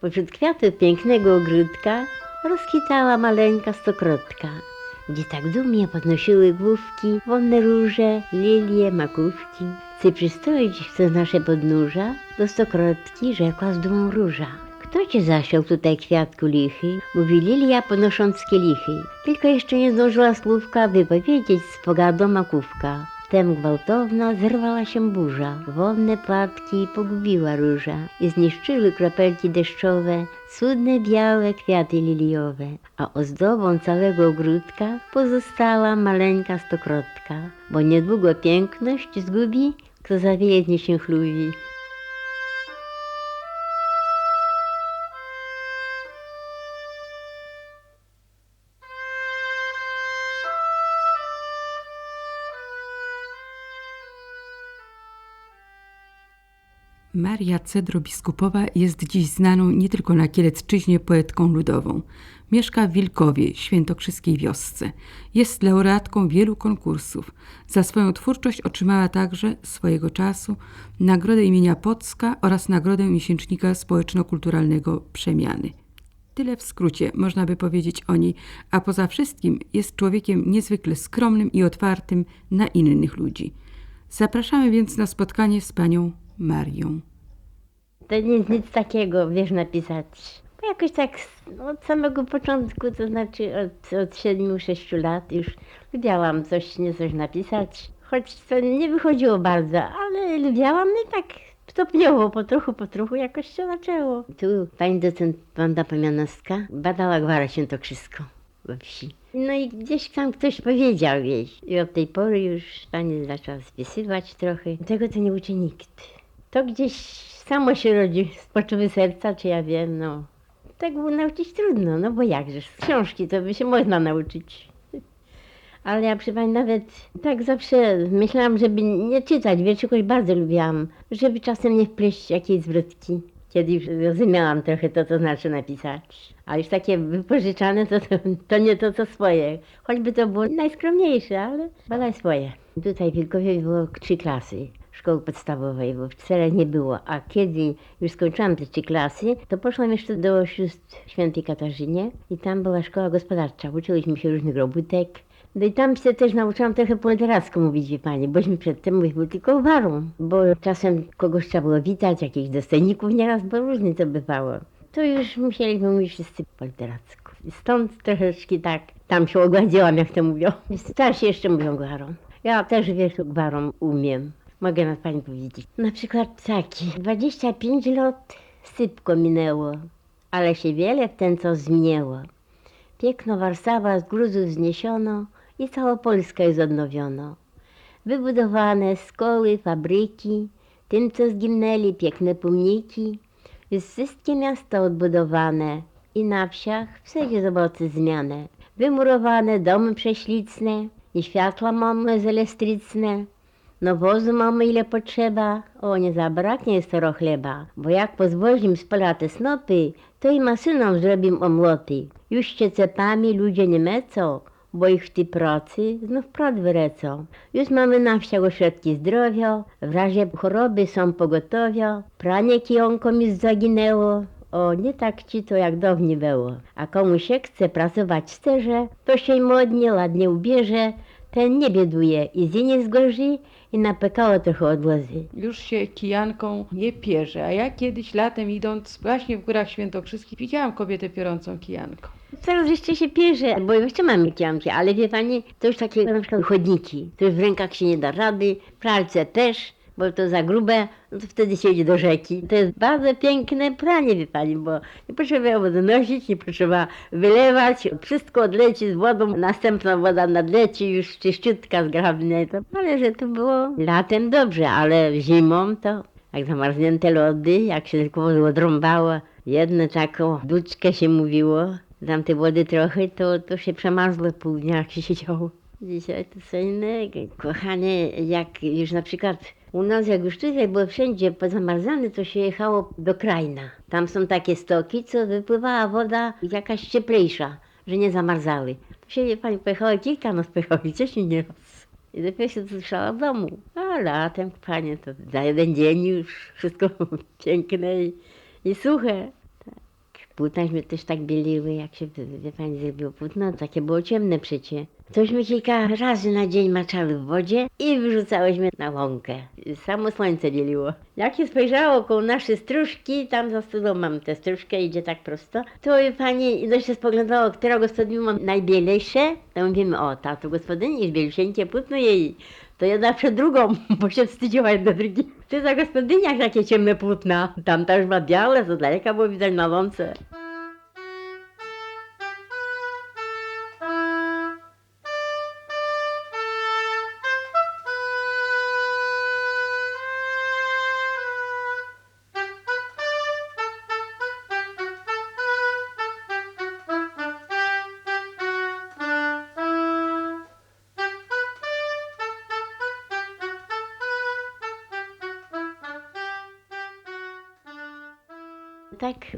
Pośród kwiatów pięknego ogródka rozkwitała maleńka stokrotka, gdzie tak dumnie podnosiły główki wonne róże, lilie, makówki. Chcę przystoić przez nasze podnóża, do stokrotki rzekła z dumą róża. Kto cię zasiał tutaj kwiatku lichy? Mówi Lilia podnosząc kielichy. Tylko jeszcze nie zdążyła słówka wypowiedzieć z pogadą makówka. Wtem gwałtowna zerwała się burza, wonne płatki pogubiła róża i zniszczyły kropelki deszczowe, cudne białe kwiaty liliowe, a ozdobą całego ogródka pozostała maleńka stokrotka, bo niedługo piękność zgubi, kto zawiednie się chlubi. Maria Cedro-Biskupowa jest dziś znaną nie tylko na Kielecczyźnie poetką ludową. Mieszka w Wilkowie, świętokrzyskiej wiosce. Jest laureatką wielu konkursów. Za swoją twórczość otrzymała także swojego czasu Nagrodę imienia Pocka oraz Nagrodę Miesięcznika Społeczno-Kulturalnego Przemiany. Tyle w skrócie można by powiedzieć o niej, a poza wszystkim jest człowiekiem niezwykle skromnym i otwartym na innych ludzi. Zapraszamy więc na spotkanie z panią Marią. To nic, nic takiego, wiesz, napisać. Jakoś tak od samego początku, to znaczy od, od 7-6 lat już lubiałam coś, nie coś napisać. Choć to nie wychodziło bardzo, ale lubiałam i tak stopniowo, po trochu, po trochu jakoś się zaczęło. Tu pani docent Wanda Pomianowska badała gwara świętokrzysko we wsi. No i gdzieś tam ktoś powiedział jej. I od tej pory już pani zaczęła spisywać trochę. Tego to nie uczy nikt. To gdzieś samo się rodzi z poczuwy serca, czy ja wiem, no. Tak było nauczyć trudno, no bo jakże, z książki to by się można nauczyć. Ale ja przy pani nawet tak zawsze myślałam, żeby nie czytać wierszy, choć bardzo lubiłam, żeby czasem nie wpleść jakiejś zwrotki. Kiedy już rozumiałam trochę to, co znaczy napisać. A już takie wypożyczane, to, to, to nie to, co swoje. Choćby to było najskromniejsze, ale badaj swoje. Tutaj w Wilkowie było trzy klasy szkoły podstawowej, bo w czterech nie było. A kiedy już skończyłam trzy klasy, to poszłam jeszcze do sióstr świętej Katarzynie i tam była szkoła gospodarcza. Uczyłyśmy się różnych robótek. No i tam się też nauczyłam trochę po literacku mówić, wie pani, bośmy przedtem mówił tylko warą, bo czasem kogoś trzeba było witać, jakichś dostojników nieraz, bo różnie to bywało. To już musieliśmy mówić wszyscy po literacku. Stąd troszeczkę tak, tam się ogładziłam, jak to mówią. Starsi jeszcze mówią gwarą. Ja też wiesz, gwarą umiem. Mogę na pani powiedzieć. Na przykład taki. 25 lat sypko minęło, ale się wiele w ten co zmieniło. Piękno Warszawa z gruzów zniesiono i cała Polska jest odnowiono. Wybudowane szkoły, fabryki, tym co zginęli piękne pomniki. Jest wszystkie miasta odbudowane i na wsiach wszędzie zobaczy zmianę. Wymurowane domy prześlicne i światła mamy zelestrycne. No wozu mamy ile potrzeba, o nie zabraknie storo chleba, bo jak pozwolimy z pola te snopy, to i maszyną zrobim omłoty. Już się cepami ludzie nie mecą, bo ich w tej pracy znów prąd wyrecą. Już mamy na wsiach ośrodki zdrowia, w razie choroby są pogotowia, pranie kijonko mi zaginęło, o, nie tak ci to jak dawniej było. A komu się chce pracować sterze, to się modnie, ładnie ubierze, ten nie bieduje i z nie zgorzy i napekało trochę odłozy. już się kijanką nie pierze. A ja kiedyś latem idąc właśnie w Górach Świętokrzyskich widziałam kobietę piorącą kijanką. Teraz jeszcze się pierze, bo jeszcze mamy kianki, ale wie pani, to już takie na przykład chodniki, to już w rękach się nie da rady, pralce też, bo to za grube, no to wtedy się idzie do rzeki. To jest bardzo piękne pranie, wie pani, bo nie potrzeba wody nosić, nie potrzeba wylewać, wszystko odleci z wodą, następna woda nadleci, już czyściutka, zgrabne, to, ale że to było latem dobrze, ale zimą to jak zamarznięte lody, jak się tylko odrąbało, jedno taką duczkę się mówiło, tam tej wody trochę, to, to się przemarzło pół dnia, jak się siedziało. Dzisiaj to co innego. Kochanie, jak już na przykład u nas, jak już tutaj było wszędzie pozamarzane, to się jechało do Krajna. Tam są takie stoki, co wypływała woda jakaś cieplejsza, że nie zamarzały. To się, pani, pojechało kilka noc, wcześniej nie raz. I dopiero się słyszała w domu. A latem, panie, to za jeden dzień już wszystko piękne i, i suche. Płótnaśmy też tak bieliły, jak się, wie- pani, zrobiło płótno, takie było ciemne przecie. Tośmy kilka razy na dzień maczały w wodzie i wyrzucałyśmy na łąkę. Samo słońce bieliło. Jak się spojrzało koło nasze stróżki, tam za studą mam tę stróżkę, idzie tak prosto, to pani, no się spoglądało, która gospodyni ma najbielejsze, to mówimy, o, ta tu gospodyni jest bielusieńkie płótno jej. To jedna przed drugą, bo się wstydziła jedna drugi. Ty za gospodyniach takie ciemne płótna. Tam też ma białe, z daleka było widać na łące.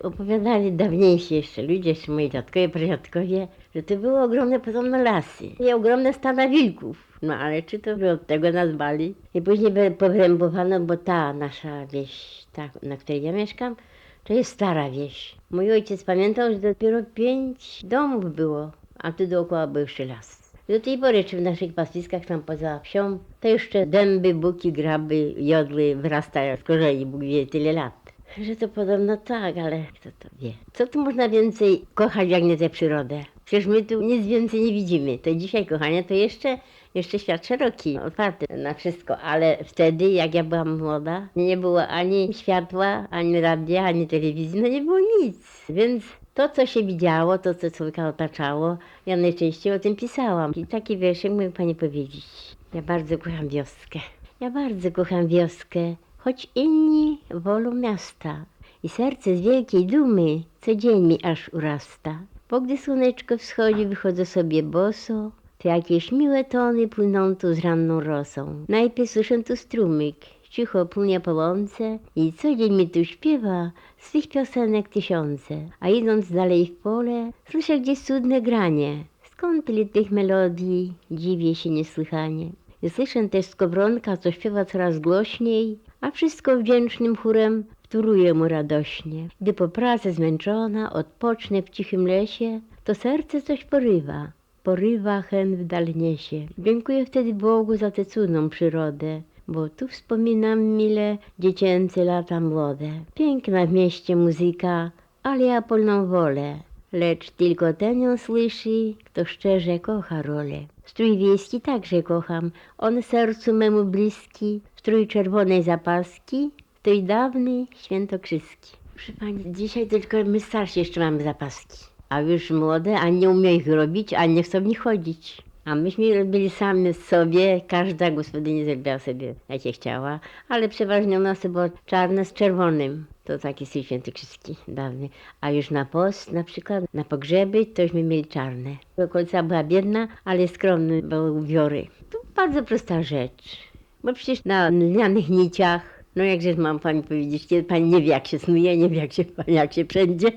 Opowiadali dawniejsi jeszcze ludzie, jeszcze moi dziadkowie, pradziadkowie, że to były ogromne podobno lasy i ogromne stada wilków. No ale czy to od tego nazwali? I później powyrębowano, bo ta nasza wieś, ta, na której ja mieszkam, to jest stara wieś. Mój ojciec pamiętał, że dopiero pięć domów było, a tu dookoła był jeszcze las. Do tej pory, czy w naszych pastwiskach tam poza wsią, to jeszcze dęby, buki, graby, jodły wyrastają z korzeni, Bóg wie, tyle lat. Że to podobno tak, ale kto to wie. Co tu można więcej kochać, jak nie tę przyrodę? Przecież my tu nic więcej nie widzimy. To dzisiaj, kochanie, to jeszcze, jeszcze świat szeroki, otwarty na wszystko, ale wtedy, jak ja byłam młoda, nie było ani światła, ani radia, ani telewizji, no nie było nic. Więc to, co się widziało, to, co człowieka otaczało, ja najczęściej o tym pisałam. I taki wierszek mógł pani powiedzieć. Ja bardzo kocham wioskę. Ja bardzo kocham wioskę, choć inni wolą miasta. I serce z wielkiej dumy co dzień mi aż urasta. Bo gdy słoneczko wschodzi, wychodzę sobie boso, to jakieś miłe tony płyną tu z ranną rosą. Najpierw słyszę tu strumyk, cicho płynie po łące i co dzień mi tu śpiewa swych piosenek tysiące. A idąc dalej w pole, słyszę gdzieś cudne granie. Skąd tyle tych melodii, dziwię się niesłychanie. I słyszę też skowronka, co śpiewa coraz głośniej, a wszystko wdzięcznym chórem wtóruje mu radośnie. Gdy po pracy zmęczona odpocznę w cichym lesie, to serce coś porywa, porywa hen w dal niesie. Dziękuję wtedy Bogu za tę cudną przyrodę, bo tu wspominam mile dziecięce lata młode. Piękna w mieście muzyka, ale ja polną wolę. Lecz tylko ten ją słyszy, kto szczerze kocha rolę. Strój wiejski także kocham, on sercu memu bliski, strój czerwonej zapaski, strój dawny, świętokrzyski. Proszę pani, dzisiaj tylko my starsi jeszcze mamy zapaski, a już młode, a nie umieją ich robić, a nie chcą w nich chodzić. A myśmy robili sami sobie, każda gospodyni zrobiła sobie jakie chciała, ale przeważnie u nas było czarne z czerwonym. To taki strój świętokrzyski dawny. A już na post, na przykład na pogrzeby, tośmy mieli czarne. Okolica była biedna, ale skromny były ubiory. To bardzo prosta rzecz. Bo przecież na lnianych niciach, no jakże mam pani powiedzieć, kiedy pani nie wie jak się snuje, nie wie jak się, jak się przędzie.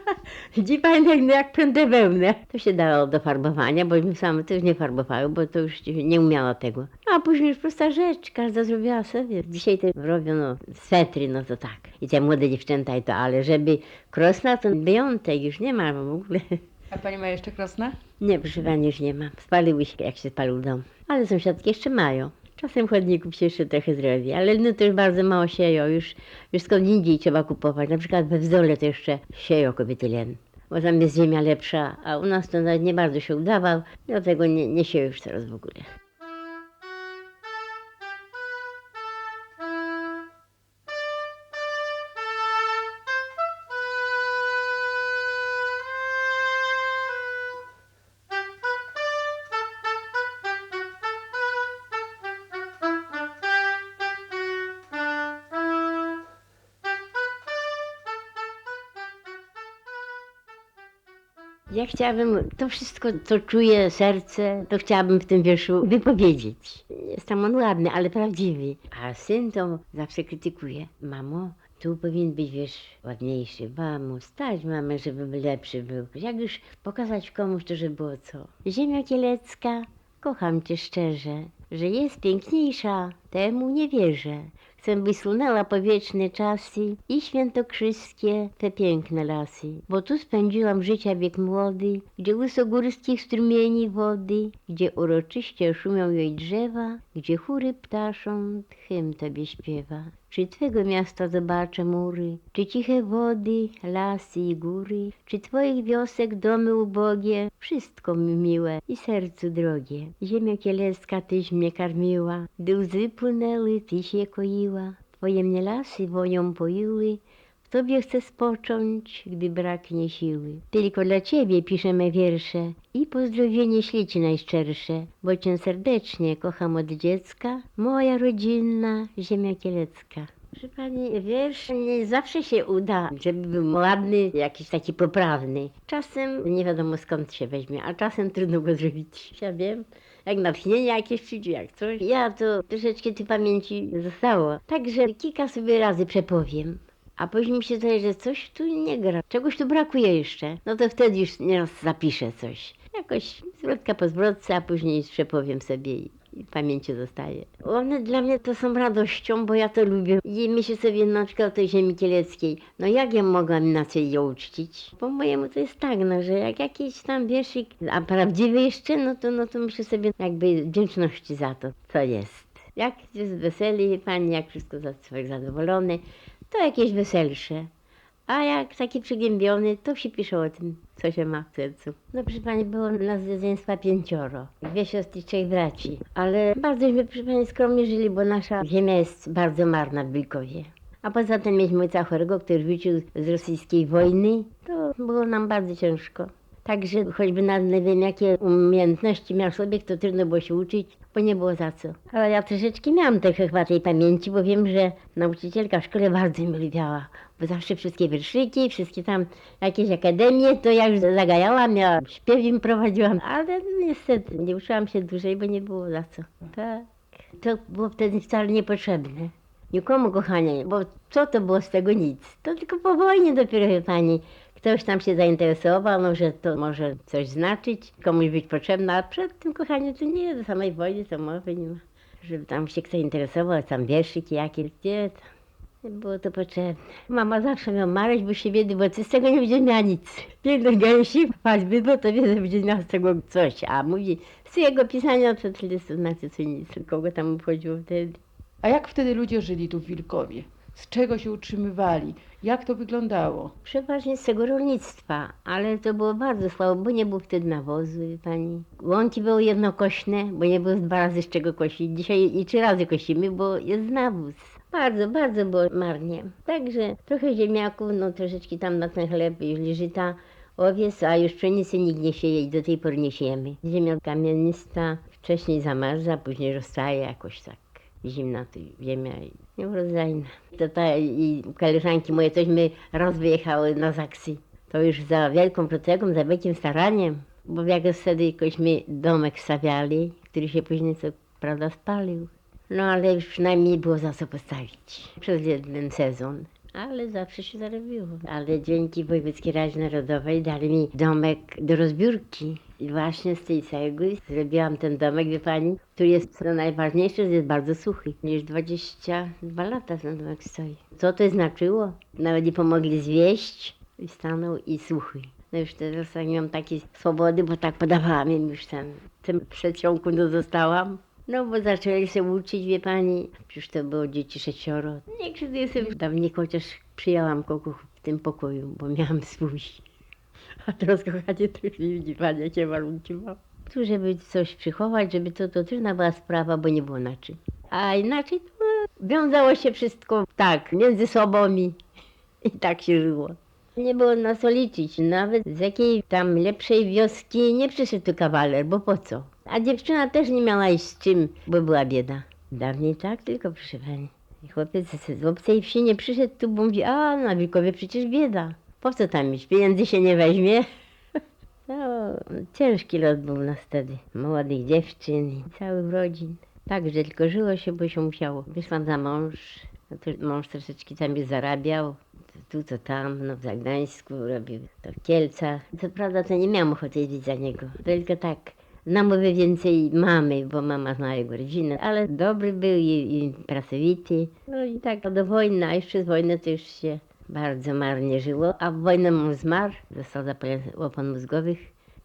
Widzi pani jak, no jak prędzej wełnę. To się dało do farbowania, bo my same już nie farbowały, bo to już nie umiała tego. A później już prosta rzecz, każda zrobiła sobie. Dzisiaj to robią no, swetry, no to tak. I te młode dziewczęta i to, ale żeby krosna to wyjątek, już nie ma w ogóle. A pani ma jeszcze krosna? Nie, proszę pani, już nie ma. Spaliły się, jak się spalił dom. Ale sąsiadki jeszcze mają. Czasem chodników się jeszcze trochę zrobi, ale no to już bardzo mało sieją. Już, już skąd indziej trzeba kupować. Na przykład we Wzdole to jeszcze sieją kobiety len. Bo tam jest ziemia lepsza, a u nas to nawet nie bardzo się udawał. Dlatego nie, nie sieją już teraz w ogóle. Chciałabym to wszystko, co czuje serce, to chciałabym w tym wierszu wypowiedzieć. Jest tam on ładny, ale prawdziwy. A syn to zawsze krytykuje. Mamo, tu powinien być wiersz ładniejszy. Mamo, stać mamę, żeby lepszy był. Jak już pokazać komuś to, że było co. Ziemia kielecka, kocham cię szczerze. Że jest piękniejsza, temu nie wierzę. Chcę, by sunęła czasy i świętokrzyskie te piękne lasy. Bo tu spędziłam życia wiek młody, gdzie wysogórskich strumieni wody, gdzie uroczyście szumią jej drzewa, gdzie chóry ptasząt hymn tobie śpiewa. Czy twego miasta zobaczę mury, czy ciche wody, lasy i góry, czy twoich wiosek domy ubogie, wszystko mi miłe i sercu drogie. Ziemia kielecka tyś mnie karmiła, gdy łzy płynęły, tyś je koiła. Twoje mnie lasy wonią poiły, w tobie chcę spocząć, gdy braknie siły. Tylko dla ciebie piszemy wiersze i pozdrowienie ślici najszczersze, bo cię serdecznie kocham od dziecka, moja rodzinna ziemia kielecka. Proszę pani, wiersz nie zawsze się uda, żeby był ładny, jakiś taki poprawny. Czasem nie wiadomo skąd się weźmie, a czasem trudno go zrobić. Ja wiem, jak natchnienie jakieś przyjdzie, jak coś. Ja to troszeczkę tej pamięci zostało. Także kilka sobie razy przepowiem. A później mi się zdaje, że coś tu nie gra, czegoś tu brakuje jeszcze. No to wtedy już nieraz zapiszę coś. Jakoś zwrotka po zwrotce, a później przepowiem sobie i, i w pamięci zostaje. One dla mnie to są radością, bo ja to lubię. I myślę sobie na przykład o tej ziemi kieleckiej. No jak ja mogłam inaczej ją uczcić? Po mojemu to jest tak, no, że jak jakiś tam wierszyk, a prawdziwy jeszcze, no to, no to myślę sobie jakby wdzięczności za to, co jest. Jak jest weseli, pani, jak wszystko za zadowolony, to jakieś weselsze. A jak taki przygnębiony, to się pisze o tym, co się ma w sercu. No proszę pani, było nas rodzeństwa pięcioro. Dwie siostry, trzech braci. Ale bardzo my, proszę pani, skromnie żyli, bo nasza ziemia jest bardzo marna w Wilkowie. A poza tym mieliśmy ojca chorego, który wrócił z rosyjskiej wojny. To było nam bardzo ciężko. Także choćby na nie wiem jakie umiejętności miał człowiek, to trudno było się uczyć, bo nie było za co. Ale ja troszeczkę miałam trochę chyba tej pamięci, bo wiem, że nauczycielka w szkole bardzo mnie lubiała. Bo zawsze wszystkie wierszyki, wszystkie tam jakieś akademie, to ja już zagajałam, ja śpiew im prowadziłam. Ale niestety nie uczyłam się dłużej, bo nie było za co. Tak. To było wtedy wcale niepotrzebne. Nikomu, kochanie, bo co to było z tego nic? To tylko po wojnie dopiero, pani, ktoś tam się zainteresował, no, że to może coś znaczyć, komuś być potrzebne, a przed tym, kochanie, to nie, do samej wojny to mowy nie ma. Żeby tam się kto interesował, tam wierszyki jakieś, gdzie tam. Nie było to potrzebne. Mama zawsze miała marzyć, bo się biedy, bo ty z tego nie będzie miała nic. Piękne gęsi, choćby, bo to wiedzę, będzie miała z tego coś. A mówi, z jego pisania to tyle to znaczy co nic, kogo tam obchodziło wtedy. A jak wtedy ludzie żyli tu w Wilkowie? Z czego się utrzymywali? Jak to wyglądało? Przeważnie z tego rolnictwa, ale to było bardzo słabo, bo nie było wtedy nawozu, wie pani. Łąki były jednokośne, bo nie było dwa razy z czego kosić. Dzisiaj i trzy razy kosimy, bo jest nawóz. Bardzo, bardzo było marnie. Także trochę ziemniaków, no troszeczkę tam na ten chleb, już żyta, owiec, a już pszenicy nikt nie sieje i do tej pory nie siejemy. Ziemia kamienista wcześniej zamarza, później rozstaje jakoś tak. Zimna tu ziemia nieurodzajna. To ta i koleżanki moje tośmy raz wyjechały na Zaksy. To już za wielką procegą, za wielkim staraniem. Bo jak wtedy jakośmy domek stawiali, który się później co prawda spalił. No ale już przynajmniej było za co postawić przez jeden sezon. Ale zawsze się zarobiło. Ale dzięki Wojewódzkiej Radzie Narodowej dali mi domek do rozbiórki. I właśnie z tej cegły zrobiłam ten domek, wie pani, który jest co najważniejsze, jest bardzo suchy. Już 22 lata ten domek stoi. Co to znaczyło? Nawet nie pomogli zwieść i stanął i suchy. No już teraz nie mam takiej swobody, bo tak podawałam im już tam. W tym przedsionku no zostałam. No bo zaczęli się uczyć, wie pani. Przecież to było dzieci sześcioro. Nie krzywdę sobie dawniej chociaż przyjęłam kogoś w tym pokoju, bo miałam swój. A teraz kochanie, to już nie widzi pani, jakie warunki mam. Tu, żeby coś przychować, żeby to, to trudna była sprawa, bo nie było na czym. A inaczej to wiązało się wszystko tak, między sobą i, i tak się żyło. Nie było na co liczyć. Nawet z jakiej tam lepszej wioski nie przyszedł tu kawaler, bo po co? A dziewczyna też nie miała iść z czym, bo była bieda. Dawniej tak tylko, proszę Chłopiec z obcej wsi nie przyszedł tu, bo mówi, a na Wilkowie przecież bieda. Po co tam iść? Pieniędzy się nie weźmie. No, ciężki los był nas wtedy. Młodych dziewczyn i całych rodzin. Także tylko żyło się, bo się musiało. Wyszłam za mąż. No to mąż troszeczkę tam już zarabiał. To tu, to tam, no w Zagdańsku robił to w Kielcach. Co prawda to nie miałam ochoty jeździć za niego. Tylko tak Namowy więcej mamy, bo mama zna jego rodzinę, ale dobry był i, i pracowity. No i tak do wojny, a jeszcze z wojny to już się bardzo marnie żyło. A w wojnę mu zmarł, został zapalony opon mózgowych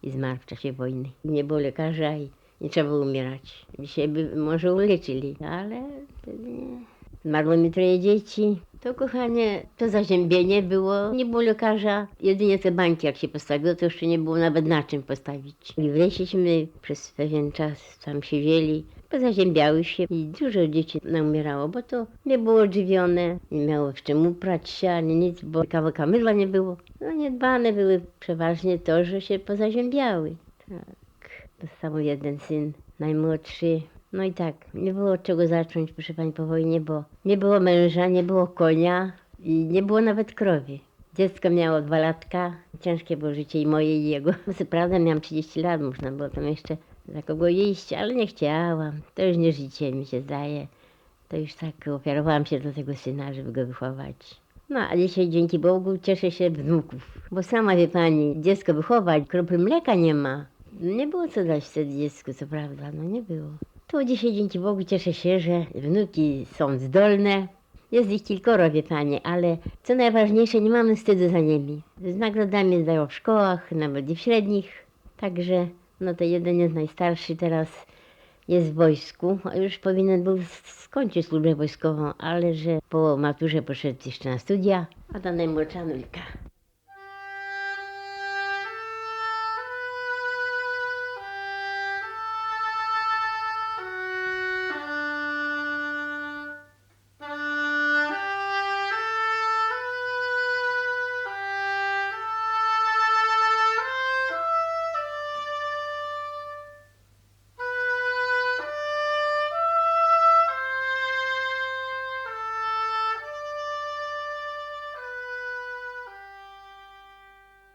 i zmarł w czasie wojny. Nie było lekarza i nie trzeba było umierać. Dzisiaj by może uleczyli, ale wtedy nie. Zmarło mi troje dzieci. To kochanie, to zaziębienie było, nie było lekarza. Jedynie te bańki jak się postawiło, to jeszcze nie było nawet na czym postawić. I w leśiśmy przez pewien czas tam siedzieli, pozaziębiały się i dużo dzieci naumierało, bo to nie było odżywione, nie miało w czym uprać się ani nic, bo kawałka mydła nie było. No niedbane były przeważnie to, że się pozaziębiały. Tak, dostał jeden syn, najmłodszy. No i tak, nie było od czego zacząć, proszę pani, po wojnie, bo nie było męża, nie było konia i nie było nawet krowy. Dziecko miało dwa latka, ciężkie było życie i moje i jego. Co prawda miałam 30 lat, można było tam jeszcze za kogo iść, ale nie chciałam. To już nie życie mi się zdaje. To już tak ofiarowałam się do tego syna, żeby go wychować. No a dzisiaj dzięki Bogu cieszę się wnuków. Bo sama wie pani, dziecko wychować, kropli mleka nie ma. Nie było co dać wtedy dziecku, co prawda, no nie było. To dzisiaj dzięki Bogu cieszę się, że wnuki są zdolne. Jest ich kilkoro, wie pani, ale co najważniejsze, nie mamy wstydu za nimi. Z nagrodami zdają w szkołach, nawet i w średnich. Także, no to jeden jest najstarszy teraz, jest w wojsku, a już powinien był skończyć służbę wojskową, ale że po maturze poszedł jeszcze na studia, a ta najmłodsza nulka.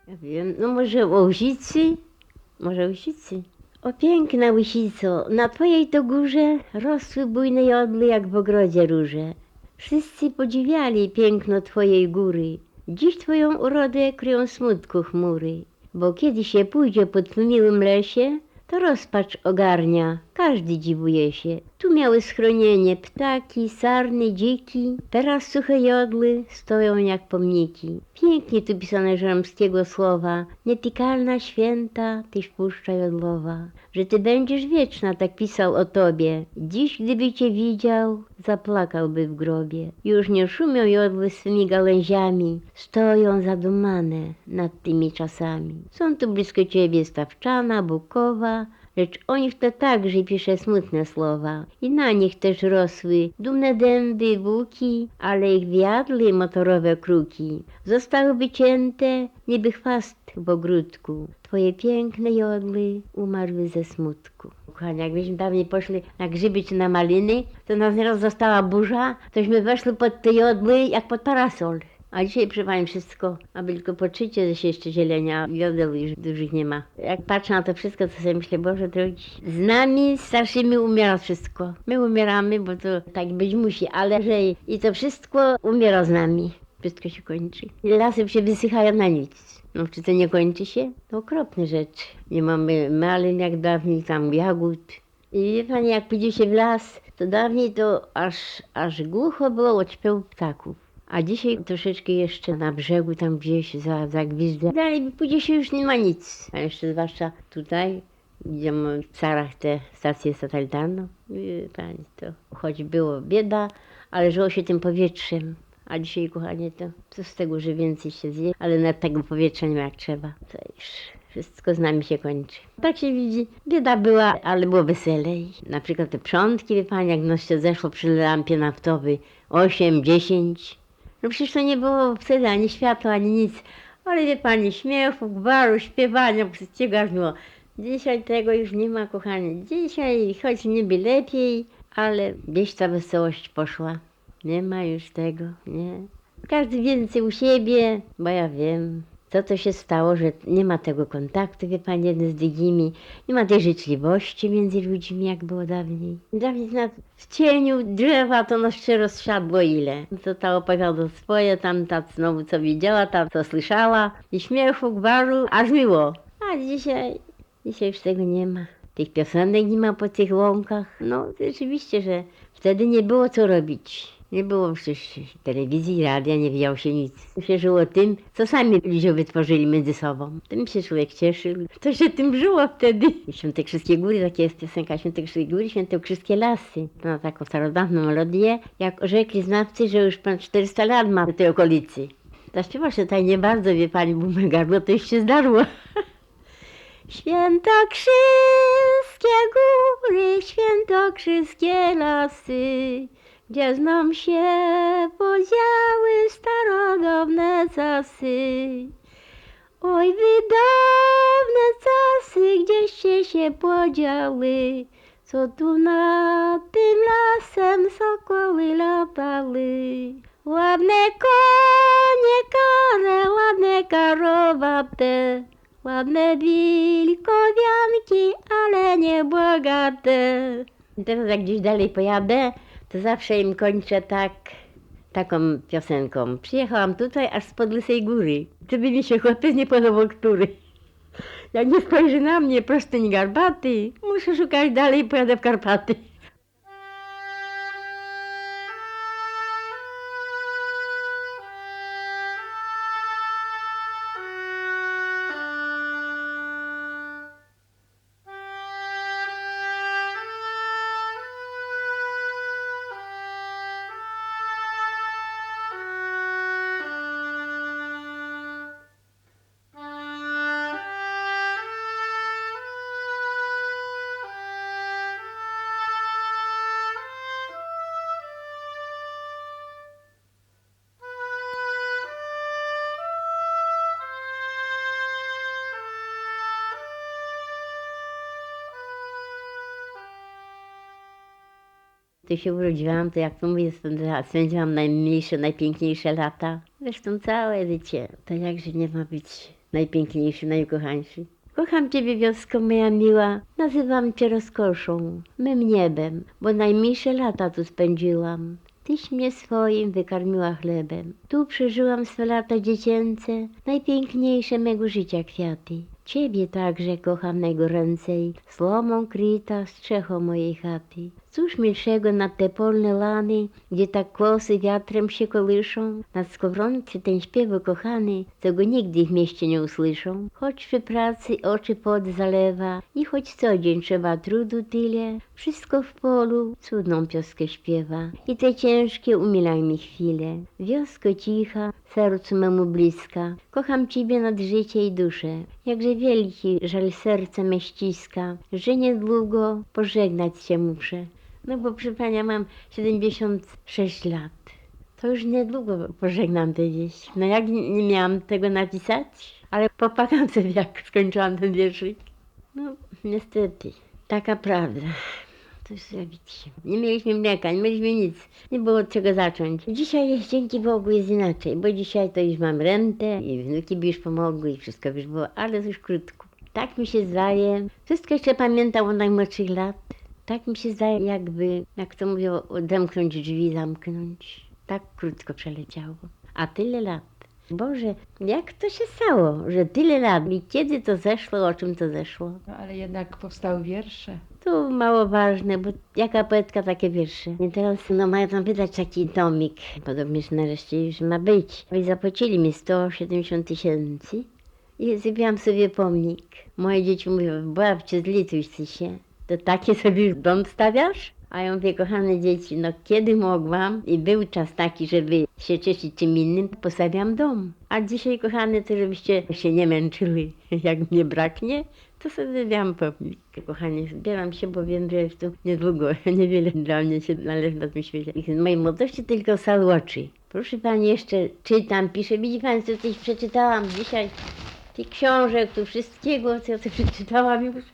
Ja wiem, no może łusicy? Może łusicy? O piękna łysico, na twojej to górze rosły bujne jodły jak w ogrodzie róże. Wszyscy podziwiali piękno twojej góry. Dziś twoją urodę kryją smutku chmury. Bo kiedy się pójdzie po twym miłym lesie, to rozpacz ogarnia, każdy dziwuje się. Tu miały schronienie ptaki, sarny, dziki, teraz suche jodły stoją jak pomniki. Pięknie tu pisane żeromskiego słowa, nietykalna święta, tyś puszcza jodlowa. Że ty będziesz wieczna, tak pisał o tobie. Dziś, gdyby cię widział, zaplakałby w grobie. Już nie szumią jodły swymi gałęziami, stoją zadumane nad tymi czasami. Są tu blisko ciebie Stawczana, Bukowa, lecz o nich to także pisze smutne słowa. I na nich też rosły dumne dęby, buki, ale ich wiadły motorowe kruki. Zostały wycięte, niby chwast w ogródku. Twoje piękne jodły umarły ze smutku. Kochani, jakbyśmy dawniej poszli na grzyby czy na maliny, to nas nieraz została burza, tośmy weszli pod te jodły jak pod parasol. A dzisiaj przy Pani wszystko, aby tylko poczucie, że się jeszcze zielenia, jodł już dużych nie ma. Jak patrzę na to wszystko, to sobie myślę, Boże drogi, z nami starszymi umiera wszystko. My umieramy, bo to tak być musi, ale że i to wszystko umiera z nami. Wszystko się kończy. Lasy się wysychają na nic. No czy to nie kończy się? To okropne rzeczy. Nie mamy malin jak dawniej, tam jagód. I wie Pani, jak pójdzie się w las, to dawniej to aż, aż głucho było od śpiewu ptaków. A dzisiaj troszeczkę jeszcze na brzegu, tam gdzieś za, za gwizdę. Dalej pójdzie się już nie ma nic. A jeszcze zwłaszcza tutaj, gdzie mamy w Sarach te stacje satelitarne. Wie Pani, to choć było bieda, ale żyło się tym powietrzem. A dzisiaj, kochanie, to co z tego, że więcej się zje, ale nad tego powietrza nie ma jak trzeba. To już wszystko z nami się kończy. Tak się widzi. Bieda była, ale było weselej. Na przykład te przątki, wie pani, jak nos się zeszło przy lampie naftowej 8, 10. No przecież to nie było wtedy ani światła, ani nic. Ale wie pani, śmiechu, gwaru, śpiewania, wszystkiego aż było. Dzisiaj tego już nie ma, kochani. Dzisiaj choć niby lepiej, ale gdzieś ta wesołość poszła. Nie ma już tego, nie. Każdy więcej u siebie, bo ja wiem, co to się stało, że nie ma tego kontaktu, wie pani, jeden z drugimi, nie ma tej życzliwości między ludźmi, jak było dawniej. Dawniej na, w cieniu drzewa to nas się rozsiadło ile. To ta opowiada swoje, tam ta znowu co widziała, ta co słyszała i śmiechu, gwaru, aż miło. A dzisiaj, dzisiaj już tego nie ma. Tych piosenek nie ma po tych łąkach. No rzeczywiście, że wtedy nie było co robić. Nie było przecież telewizji, radia, nie wiedziało się nic. Się żyło tym, co sami ludzie wytworzyli między sobą. Tym się człowiek cieszył. To się tym żyło wtedy. Świętokrzyskie Góry, takie jest piosenka Świętokrzyskie Góry, Świętokrzyskie Lasy. To na taką starodawną melodię, jak orzekli znawcy, że już pan 400 lat ma w tej okolicy. Zaśpiewa się tutaj nie bardzo, wie pani, bo gardło to już się zdarło. Świętokrzyskie góry, świętokrzyskie lasy, gdzie znam się podziały starodawne czasy. Oj, wydawne czasy, gdzieście się podziały, co tu nad tym lasem sokoły latały. Ładne konie kare, ładne karowate, ładne wilkowianki, ale nie bogate. Teraz jak gdzieś dalej pojadę, to zawsze im kończę tak, taką piosenką. Przyjechałam tutaj aż z Podlysej Góry. Gdyby mi się chłopiec nie podobał, który. Jak nie spojrzy na mnie, prosty nie garbaty, muszę szukać dalej, pojadę w Karpaty. Tu się urodziłam, to jak to mówię, spędziłam najmniejsze, najpiękniejsze lata. Zresztą całe życie. To jakże nie ma być najpiękniejszy, najukochańszy. Kocham Ciebie, wiosko moja miła, nazywam Cię rozkoszą, mym niebem, bo najmniejsze lata tu spędziłam. Tyś mnie swoim wykarmiła chlebem. Tu przeżyłam swe lata dziecięce, najpiękniejsze mego życia kwiaty. Ciebie także kocham najgoręcej, słomą kryta strzechą mojej chaty. Cóż milszego nad te polne lany, gdzie tak kłosy wiatrem się kołyszą, nad skowroncy ten śpiew kochany, co go nigdy w mieście nie usłyszą. Choć przy pracy oczy pod zalewa i choć co dzień trzeba trudu tyle, wszystko w polu cudną pioskę śpiewa. I te ciężkie umilaj mi chwile. Wiosko cicha, sercu memu bliska, kocham Ciebie nad życie i duszę. Jakże wielki żal serca me ściska, że niedługo pożegnać się muszę. No bo przy Pania mam 76 lat. To już niedługo pożegnam te wieś. No jak nie, miałam tego napisać, ale popłakam sobie jak skończyłam ten wierszyk. No niestety, taka prawda. Coś zrobić. Nie mieliśmy mleka, nie mieliśmy nic. Nie było od czego zacząć. Dzisiaj jest, dzięki Bogu jest inaczej, bo dzisiaj to już mam rentę i wnuki by już pomogły i wszystko by już było, ale już krótko. Tak mi się zdaje. Wszystko jeszcze pamiętam od najmłodszych lat. Tak mi się zdaje, jakby, jak to mówią, odemknąć drzwi, zamknąć. Tak krótko przeleciało. A tyle lat. Boże, jak to się stało, że tyle lat i kiedy to zeszło, o czym to zeszło? No, ale jednak powstały wiersze. To mało ważne, bo jaka poetka, takie wiersze. I teraz no, mają tam wydać taki tomik. Podobnie że nareszcie już ma być. I zapłacili mi 170 tysięcy i zrobiłam sobie pomnik. Moje dzieci mówią, babcie, zlituj się. To takie sobie dom stawiasz? A ja mówię, kochane dzieci, no kiedy mogłam i był czas taki, żeby się cieszyć czym innym, postawiam dom. A dzisiaj, kochane, to żebyście się nie męczyły, jak mnie braknie, to sobie zrobiłam pomnik. Kochanie, zbieram się, bo wiem, że już tu niedługo, niewiele dla mnie się należy na tym świecie. I z mojej młodości tylko saloczy. Proszę Pani, jeszcze czytam, piszę. Widzi Pani, co coś przeczytałam dzisiaj, tych książek, tu wszystkiego, co ja przeczytałam już.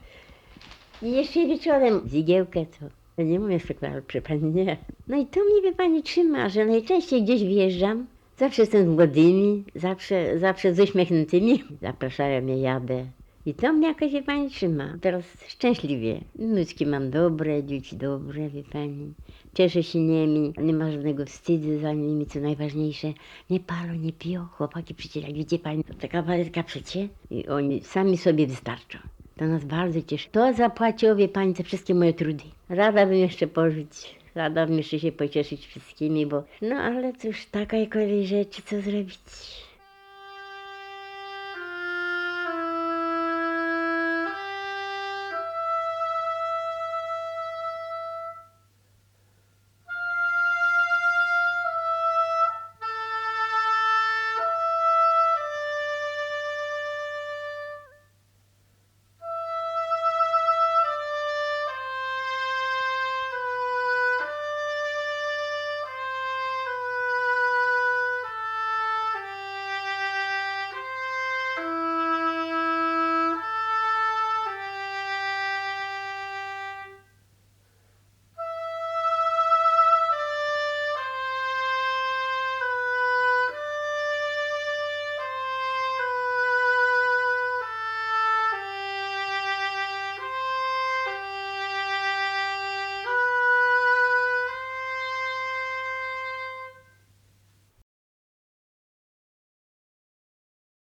I jeszcze wieczorem zigiełkę to. Nie mówię przykładu, proszę Pani, nie. No i to mnie, wie Pani, trzyma, że najczęściej gdzieś wjeżdżam, zawsze jestem młodymi, zawsze, zawsze z uśmiechniętymi. Zapraszają mnie, jadę. I to mnie jakoś, wie Pani, trzyma. Teraz szczęśliwie. Wnuczki mam dobre, dzieci dobre, wie Pani. Cieszę się nimi, nie ma żadnego wstydu za nimi, co najważniejsze. Nie palą, nie piją. Chłopaki przecież, jak widzi Pani, to taka waletka przecie. I oni sami sobie wystarczą. To nas bardzo cieszy. To zapłaciło, wie pani, wszystkie moje trudy. Rada bym jeszcze pożyć. Rada bym jeszcze się pocieszyć wszystkimi, bo... No ale cóż, taka kolej rzeczy, co zrobić?